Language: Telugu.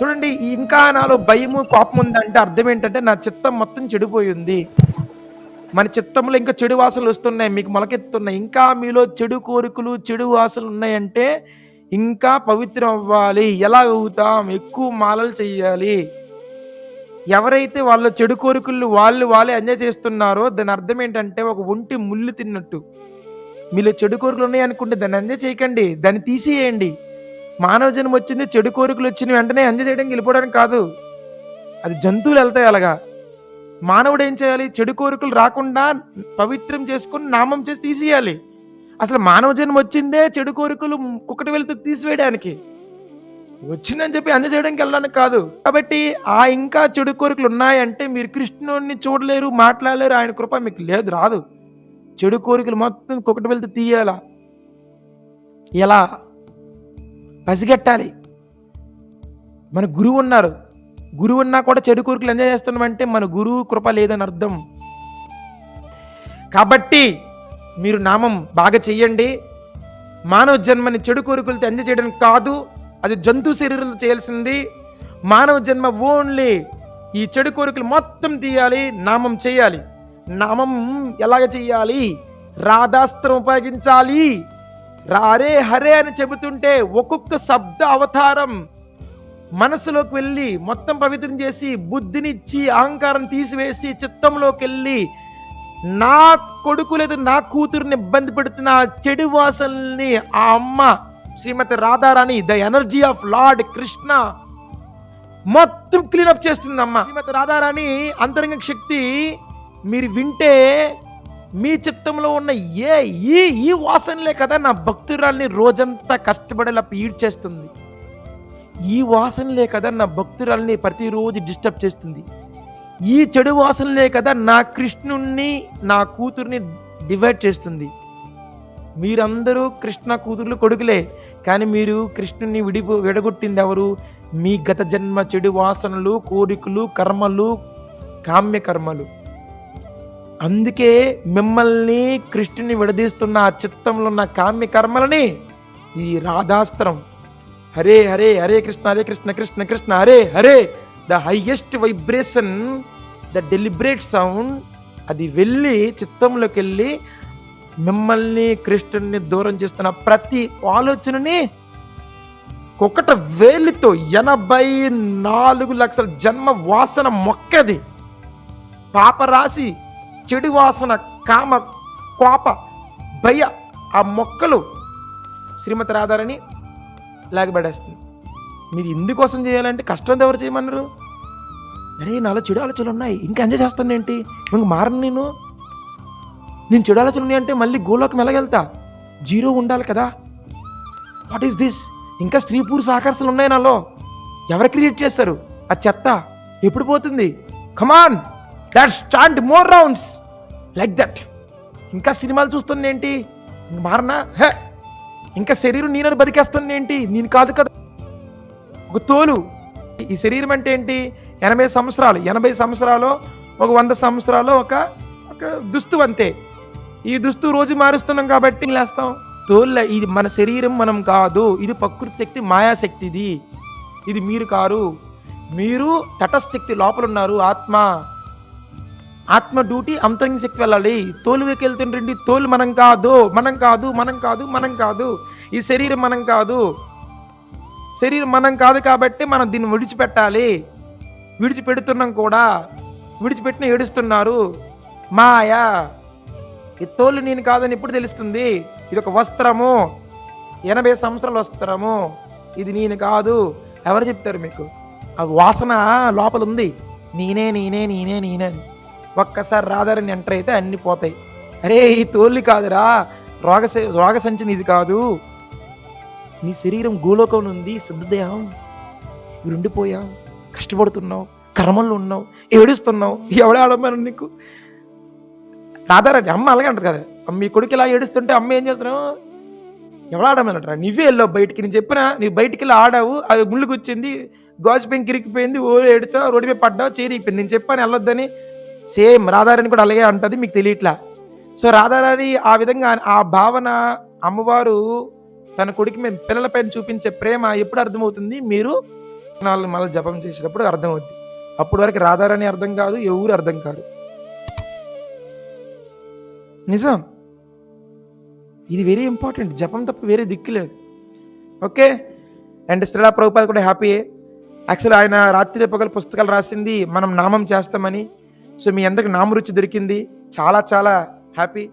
చూడండి ఇంకా నాలో భయము కోపం ఉందంటే అర్థం ఏంటంటే నా చిత్తం మొత్తం చెడిపోయింది. మన చిత్తంలో ఇంకా చెడు వాసనలు వస్తున్నాయి మీకు మొలకెత్తున్నాయి ఇంకా మీలో చెడు కోరికలు చెడు వాసనలు ఉన్నాయంటే ఇంకా పవిత్రం అవ్వాలి. ఎలా అవుతాం ఎక్కువ మాలలు చేయాలి ఎవరైతే వాళ్ళ చెడు కోరికలు వాళ్ళు వాళ్ళే ఎంజాయ్ చేస్తున్నారో దాని అర్థం ఏంటంటే ఒక ఒంటి ముళ్ళు తిన్నట్టు. మీలో చెడు కోరికలు ఉన్నాయి అనుకుంటే దాన్ని ఎంజాయ్ చేయకండి దాన్ని తీసేయండి. మానవ జన్మ వచ్చింది చెడు కోరికలు వచ్చింది వెంటనే ఎంజాయ్ చేయడానికి వెళ్ళిపోవడానికి కాదు. అది జంతువులు వెళ్తాయి అలాగా. మానవుడు ఏం చేయాలి? చెడు కోరికలు రాకుండా పవిత్రం చేసుకుని నామం చేసి తీసేయాలి. అసలు మానవ జన్మ వచ్చిందే చెడు కోరికలు ఒకటి వెళ్తే తీసివేయడానికి. వచ్చిందని చెప్పి అందజేయడానికి వెళ్ళడానికి కాదు. కాబట్టి ఆ ఇంకా చెడు కోరికలు ఉన్నాయంటే మీరు కృష్ణుడిని చూడలేరు మాట్లాడలేరు ఆయన కృప మీకు లేదు రాదు. చెడు కోరికలు మొత్తం ఒకటి వెళ్తే తీయాలా? ఎలా? పసిగట్టాలి. మన గురువు ఉన్నారు. గురువు ఉన్నా కూడా చెడు కోరికలు ఎంజాయ్ చేస్తున్నామంటే మన గురువు కృప లేదని అర్థం. కాబట్టి మీరు నామం బాగా చెయ్యండి. మానవ జన్మని చెడు కోరికలతో ఎంజాయ్ చేయడం కాదు అది జంతు శరీరంలో చేయాల్సింది. మానవ జన్మ ఓన్లీ ఈ చెడు కోరికలు మొత్తం తీయాలి నామం చేయాలి. నామం ఎలాగ చేయాలి? రాధాస్త్రం ఉపయోగించాలి. రారే హరే అని చెబుతుంటే ఒక్కొక్క శబ్ద అవతారం మనసులోకి వెళ్ళి మొత్తం పవిత్రం చేసి బుద్ధినిచ్చి అహంకారం తీసివేసి చిత్తంలోకి వెళ్ళి నా కొడుకు లేదా నా కూతురుని ఇబ్బంది పెడుతున్న చెడు వాసనల్ని ఆ అమ్మ Shrimati Radharani the energy of lord Krishna మొత్తం క్లీనప్ చేస్తుంది అమ్మ శ్రీమతి రాధారాణి అంతరంగ శక్తి మీరు వింటే మీ చిత్తంలో ఉన్న ఏ ఈ ఈ వాసనలే కదా నా భక్తురాల్ని రోజంతా కష్టపడేలా ఈడ్చేస్తుంది ఈ వాసనలే కదా నా భక్తురాల్ని ప్రతిరోజు డిస్టర్బ్ చేస్తుంది. ఈ చెడు వాసనలే కదా నా కృష్ణుణ్ణి నా కూతుర్ని డివైడ్ చేస్తుంది. మీరందరూ కృష్ణ కూతుర్లు కొడుకులే కానీ మీరు కృష్ణుని విడిపో విడగొట్టింది ఎవరు మీ గత జన్మ చెడు వాసనలు కోరికలు కర్మలు కామ్య కర్మలు అందుకే మిమ్మల్ని కృష్ణుని విడదీస్తున్న ఆ చిత్తంలో ఉన్న కామ్య కర్మలని ఈ రాధాస్త్రం. Hare Hare Hare Krishna Hare Krishna Krishna Krishna Hare Hare. The highest vibration the deliberate sound అది వెళ్ళి చిత్తంలోకి వెళ్ళి మిమ్మల్ని కృష్ణుని దూరం చేస్తున్న ప్రతి ఆలోచనని ఒకట వేలితో ఎనభై నాలుగు లక్షల జన్మ వాసన మొక్కది. పాపరాశి చెడు వాసన కామ కోప భయ ఆ మొక్కలు శ్రీమతి రాధారని లాగబడేస్తుంది. మీరు ఇందుకోసం చేయాలంటే కష్టం ఎవరు చేయమన్నారు? అరే నాలో చెడు ఆలోచనలు ఉన్నాయి. ఇంకా ఎంజాయ్ చేస్తాను ఏంటి? ఇంక మారను నేను? నేను చెడు ఆలోచనలు ఉన్నాయి అంటే మళ్ళీ గోలోకి మెలగెళ్తా జీరో ఉండాలి కదా. వాట్ ఈస్ దిస్ ఇంకా స్త్రీ పురుష ఆకర్షణలు ఉన్నాయి నాలో. ఎవరు క్రియేట్ చేస్తారు? ఆ చెత్త ఎప్పుడు పోతుంది? Come on that stand more rounds like that ఇంకా సినిమాలు చూస్తుంది ఏంటి మారనా? హే! ఇంకా శరీరం నేను బతికేస్తుంది ఏంటి నేను కాదు కదా. ఒక తోలు. ఈ శరీరం అంటే ఏంటి? ఎనభై సంవత్సరాలు. ఎనభై సంవత్సరాలు ఒక వంద సంవత్సరాలు ఒక ఒక దుస్తు అంతే. ఈ దుస్తు రోజు మారుస్తున్నాం కాబట్టి లేస్తాం తోళ్ళ ఇది మన శరీరం మనం కాదు. ఇది ప్రకృతి శక్తి మాయాశక్తి ఇది. ఇది మీరు కారు. మీరు తటస్థశక్తి లోపల ఉన్నారు. ఆత్మ. ఆత్మ డ్యూటీ అంతరంగ శక్తి వెళ్ళాలి. తోలు వెళ్తుండండి తోలు మనం కాదు మనం కాదు మనం కాదు మనం కాదు. ఈ శరీరం మనం కాదు. శరీరం మనం కాదు కాబట్టి మనం దీన్ని విడిచిపెట్టాలి. విడిచిపెడుతున్నాం కూడా. విడిచిపెట్టిన ఏడుస్తున్నారు. మాయా. ఈ తోలు నేను కాదని ఎప్పుడు తెలుస్తుంది? ఇది ఒక వస్త్రము. ఎనభై సంవత్సరాల వస్త్రము. ఇది నేను కాదు. ఎవరు చెప్తారు మీకు? ఆ వాసన లోపల ఉంది. నేనే నేనే నేనే నేనే ఒక్కసారి రాధారని ఎంటర్ అయితే అన్ని పోతాయి. అరే ఈ తోళ్ళు కాదురా. రోగ రోగ సంచిని ఇది కాదు. నీ శరీరం గోలోకం ఉంది సిద్ధదేహం ఇవి ఉండిపోయావు కష్టపడుతున్నావు. కర్మల్లో ఉన్నావు. ఏడుస్తున్నావు. ఎవడే ఆడమని నీకు? రాధారాణి అమ్మ అలాగే అంటారు కదా. అమ్మ మీ కొడుకు ఇలా ఏడుస్తుంటే అమ్మ ఏం చేస్తున్నావు ఎవరు ఆడమన్నట్రా నువ్వే వెళ్ళావు బయటికి. నేను చెప్పినా నీవు బయటికి వెళ్ళి ఆడావు. అది ముళ్ళుకి వచ్చింది గాజు పెంకి ఇరికిపోయింది ఓ ఏడ్చావు. రోడ్డు మీద పడ్డావు. చేరిపోయింది. నేను చెప్పాను వెళ్ళొద్దని. సేమ్ రాధారాణి కూడా అలాగే అంటుంది మీకు తెలియట్లా. సో రాధారాణి ఆ విధంగా ఆ భావన అమ్మవారు తన కొడుకు మీద పిల్లలపైన చూపించే ప్రేమ ఎప్పుడు అర్థమవుతుంది? మీరు నాలుగు మళ్ళీ జపం చేసేటప్పుడు అర్థం అప్పటి వరకు రాధారాణి అర్థం కాదు ఎవరు అర్థం కాదు నిజం? ఇది వెరీ ఇంపార్టెంట్ జపం తప్ప వేరే దిక్కు లేదు. ఓకే? అండ్ శ్రీలా ప్రభుపాద కూడా హ్యాపీ యాక్చువల్ ఆయన రాత్రి పగల పుస్తకాలు రాసింది మనం నామం చేస్తామని. సో మీ అందరికి నామరుచి దొరికింది. చాలా చాలా హ్యాపీ.